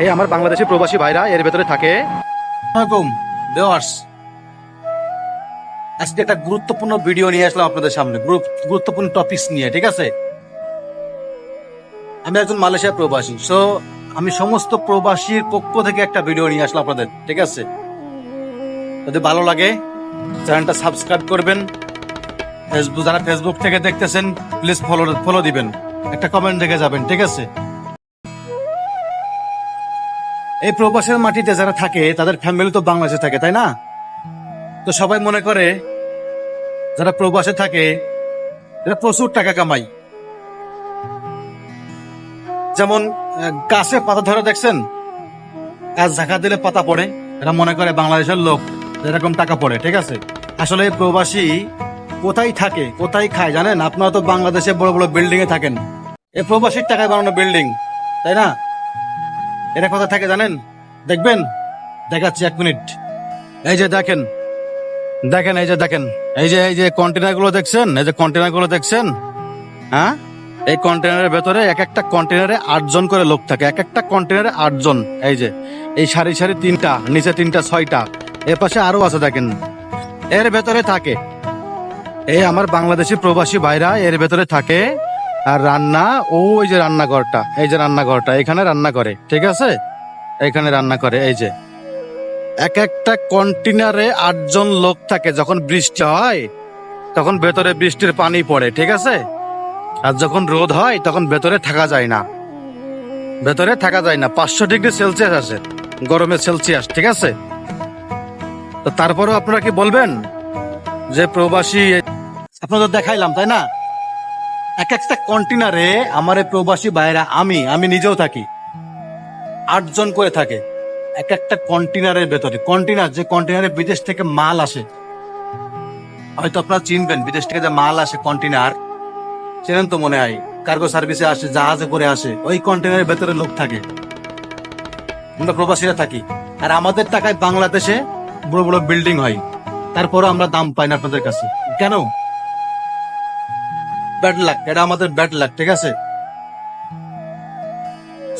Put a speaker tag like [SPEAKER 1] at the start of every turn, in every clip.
[SPEAKER 1] এই আমার বাংলাদেশি প্রবাসী ভাইরা, এর ভেতরে থাকে
[SPEAKER 2] আজকে একটা গুরুত্বপূর্ণ ভিডিও নিয়ে আসলাম আপনাদের সামনে। গুরুত্বপূর্ণ টপিকস নিয়ে, ঠিক আছে? আমি একজন মালয়েশিয়া প্রবাসী সো আমি সমস্ত প্রবাসীর পক্ষ থেকে একটা ভিডিও নিয়ে আসলাম আপনাদের, ঠিক আছে? যদি ভালো লাগে চ্যানেলটা সাবস্ক্রাইব করবেন। ফেসবুক যারা ফেসবুক থেকে দেখতেছেন প্লিজ ফলো ফলো দিবেন। একটা কমেন্ট দেখে যাবেন, ঠিক আছে? এই প্রবাসের মাটিতে যারা থাকে, তাদের ফ্যামিলি তো বাংলাদেশে থাকে, তাই না? তো সবাই মনে করে, যারা প্রবাসে থাকে, এরা প্রচুর টাকা কামাই যেমন গাছে পাতা ধরে দেখছেন? গাছ ঝাঁকা দিলে পাতা পড়ে। এরা মনে করে বাংলাদেশের লোক এরকম টাকা পড়ে, ঠিক আছে? আসলে প্রবাসী কোথায় থাকে, কোথায় খায়, জানেন? আপনারা তো বাংলাদেশে বড় বড় বিল্ডিং এ থাকেন। এই প্রবাসীর টাকায় বানানো বিল্ডিং তাই না? এটা কোথা থাকে জানেন? দেখবেন? দেখাচ্ছি এক মিনিট। এই যে দেখেন দেখেন, এই যে দেখেন, এই যে এই যে কন্টেনারগুলো দেখছেন? এই যে কন্টেনারগুলো দেখছেন? হ্যাঁ? এই কন্টেনারের ভেতরে এক একটা কন্টেনারে আটজন করে লোক থাকে। এক একটা কন্টেনারে আটজন। এই যে, এই সারি সারি তিনটা, নিচে তিনটা, ছয়টা। এর পাশে আরও আছে, দেখেন। এর ভেতরে থাকে। এই আমার বাংলাদেশি প্রবাসী ভাইরা এর ভেতরে থাকে। আর রান্না, ও ওই যে রান্নাঘরটা, এই যে রান্নাঘরটা, এখানে রান্না করে, ঠিক আছে? এখানে রান্না করে, এই যে। এক একটা কন্টেনারে আটজন লোক থাকে, যখন বৃষ্টি হয়, তখন ভেতরে বৃষ্টির পানি পড়ে, ঠিক আছে? আর যখন রোদ হয়, তখন ভেতরে থাকা যায় না। ভেতরে থাকা যায় না, পাঁচশো ডিগ্রি সেলসিয়াস আছে, গরমে সেলসিয়াস, ঠিক আছে? তো তারপরেও আপনারা কি বলবেন? যে প্রবাসী, আপনাদের দেখাইলাম, তাই না? এক একটা কন্টেনারে আমার প্রবাসী ভাইরা আমি আমি নিজেও থাকি। আটজন করে থাকে। এক একটা কন্টেনারের ভেতরে। কন্টেনার যে কন্টেনারে বিদেশ থেকে মাল আসে। হয়তো আপনারা চিনবেন, বিদেশ থেকে যে মাল আসে কন্টেনার চেনেন তো মনে হয়, কার্গো সার্ভিসে আসে, জাহাজে করে আসে। ওই কন্টেনারের ভেতরে লোক থাকে। আমরা প্রবাসীরা থাকি। আর আমাদের টাকায় বাংলাদেশে বড় বড় বিল্ডিং হয়। তারপরও আমরা দাম পাই না আপনাদের কাছে। কেন? ব্যাড লাক এটা আমাদের ব্যাড লাক ঠিক আছে?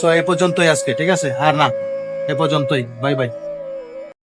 [SPEAKER 2] সো এ পর্যন্তই আজকে, ঠিক আছে? আর না, এ পর্যন্তই বাই বাই